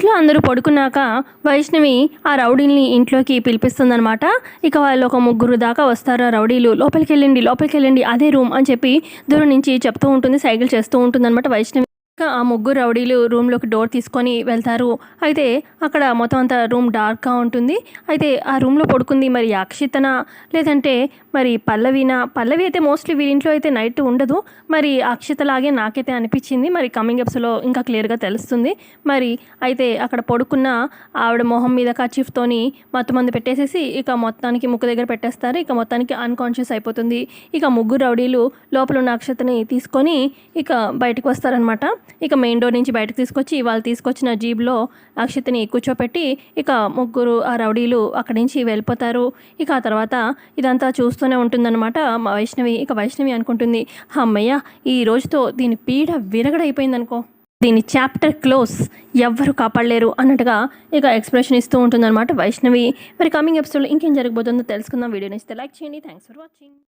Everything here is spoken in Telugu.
ఇంట్లో అందరూ పడుకున్నాక వైష్ణవి ఆ రౌడీల్ని ఇంట్లోకి పిలిపిస్తుందనమాట ఇక వాళ్ళు ఒక ముగ్గురు దాకా వస్తారు ఆ రౌడీలు. లోపలికి వెళ్ళండి లోపలికి వెళ్ళండి అదే రూమ్ అని చెప్పి దూరం నుంచి చెప్తూ ఉంటుంది సైకిల్ చేస్తూ ఉంటుందన్నమాట వైష్ణవి. ఆ ముగ్గురు రౌడీలు రూమ్లోకి డోర్ తీసుకొని వెళ్తారు. అయితే అక్కడ మొత్తం అంతా రూమ్ డార్క్గా ఉంటుంది. అయితే ఆ రూమ్లో పడుకుంది మరి అక్షితన లేదంటే మరి పల్లవినా? పల్లవి అయితే మోస్ట్లీ వీరింట్లో అయితే నైట్ ఉండదు. మరి అక్షితలాగే నాకైతే అనిపించింది. మరి కమింగ్ అప్స్లో ఇంకా క్లియర్గా తెలుస్తుంది. మరి అయితే అక్కడ పడుకున్న ఆవిడ మొహం మీద కచీఫ్తోని మత్తు మంది పెట్టేసేసి ఇక మొత్తానికి ముక్కు దగ్గర పెట్టేస్తారు. ఇక మొత్తానికి అన్కాన్షియస్ అయిపోతుంది. ఇక ముగ్గురు రౌడీలు లోపల ఉన్న అక్షతని తీసుకొని ఇక బయటకు వస్తారనమాట ఇక మెయిన్ డోర్ నుంచి బయటకు తీసుకొచ్చి వాళ్ళు తీసుకొచ్చిన జీబ్లో అక్షిత్ని కూర్చోపెట్టి ఇక ముగ్గురు ఆ రౌడీలు అక్కడి నుంచి వెళ్ళిపోతారు. ఇక ఆ తర్వాత ఇదంతా చూస్తూనే ఉంటుందన్నమాట మా వైష్ణవి. ఇక వైష్ణవి అనుకుంటుంది అమ్మయ్య ఈ రోజుతో దీని పీడ విరగడైపోయిందనుకో. దీని చాప్టర్ క్లోజ్ ఎవ్వరు కాపాడలేరు అన్నట్టుగా ఇక ఎక్స్ప్రెషన్ ఇస్తూ ఉంటుందన్నమాట వైష్ణవి. మరి కమింగ్ ఎపిసోడ్లో ఇంకేం జరగబోతుందో తెలుసుకుందాం. వీడియో నచ్చితే లైక్ చేయండి. Thanks for watching